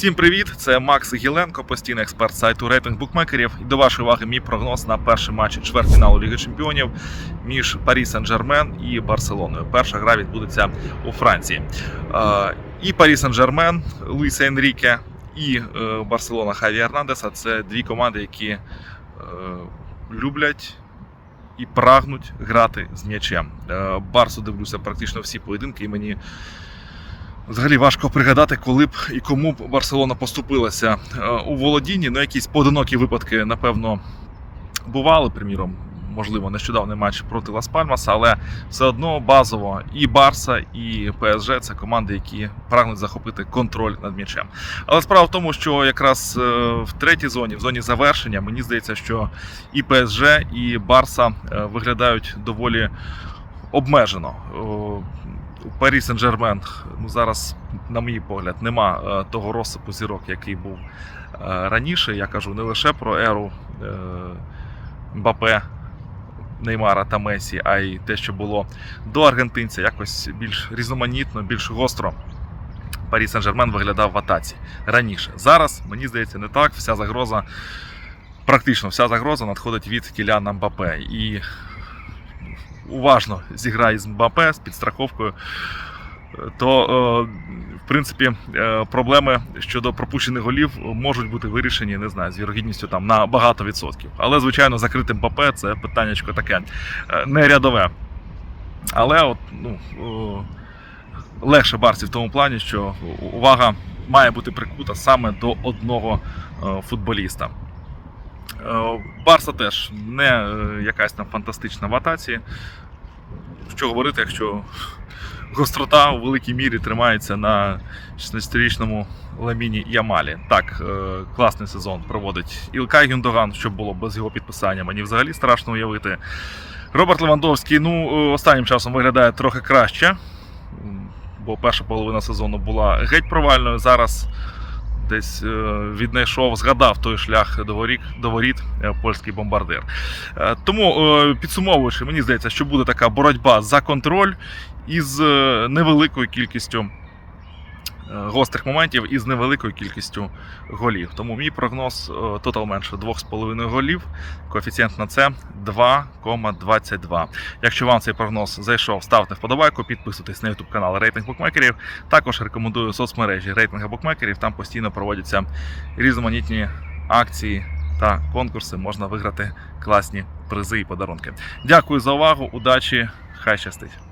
Всім привіт! Це Макс Гіленко, постійний експерт сайту рейтинг букмекерів. І до вашої уваги мій прогноз на перший матч чвертьфіналу Ліги Чемпіонів між Парі Сен-Жермен і Барселоною. Перша гра відбудеться у Франції. Е, І Парі Сен-Жермен Луїса Енріке, і е, Барселона Хаві Ернандеса це дві команди, які е, люблять і прагнуть грати з м'ячем. Барсу дивлюся практично всі поєдинки, і мені взагалі важко пригадати, коли б і кому б Барселона поступилася Е, у володінні. Ну, якісь поодинокі випадки, напевно, бували, приміром. Можливо, нещодавний матч проти Лас Пальмаса, але все одно базово і Барса, і ПСЖ це команди, які прагнуть захопити контроль над м'ячем. Але справа в тому, що якраз е, в третій зоні, в зоні завершення, мені здається, що і ПСЖ, і Барса е, виглядають доволі обмежено. У Парі Сен-Жермен ну, зараз, на мій погляд, нема е, того розсипу зірок, який був е, раніше. Я кажу не лише про еру е, Мбапе, Неймара та Месі, а й те, що було до аргентинця, якось більш різноманітно, більш гостро. Парі Сен-Жермен виглядав в атаці раніше. Зараз, мені здається, не так. Вся загроза, практично вся загроза надходить від Кіляна Мбапе. І уважно зіграє з Мбапе з підстраховкою, то, е, в принципі, е, проблеми щодо пропущених голів можуть бути вирішені, не знаю, з вірогідністю там на багато відсотків. Але, звичайно, закрити Мбапе це питаннячко таке е, не рядове. Але от, ну, легше Барсі в тому плані, що увага має бути прикута саме до одного футболіста. Е, Барса теж не е, якась там фантастична в атаці. Що говорити, якщо гострота у великій мірі тримається на 16-річному Ламіні Ямалі. Так, е, класний сезон проводить Ілкай Гюндоган, що було без його підписання. Мені взагалі страшно уявити. Роберт Левандовський ну, останнім часом виглядає трохи краще, бо перша половина сезону була геть провальною. Зараз десь е, віднайшов, згадав той шлях до воріт, до воріт е, польський бомбардир. Е, Тому, підсумовуючи, мені здається, що буде така боротьба за контроль із невеликою кількістю гострих моментів і з невеликою кількістю голів. Тому мій прогноз е, тотал менше 2,5 голів. Коефіцієнт на це 2,22. Якщо вам цей прогноз зайшов, ставте вподобайку, підписуйтесь на YouTube канал Рейтинг Букмекерів. Також рекомендую соцмережі рейтинга букмекерів. Там постійно проводяться різноманітні акції та конкурси. Можна виграти класні призи і подарунки. Дякую за увагу, удачі, хай щастить!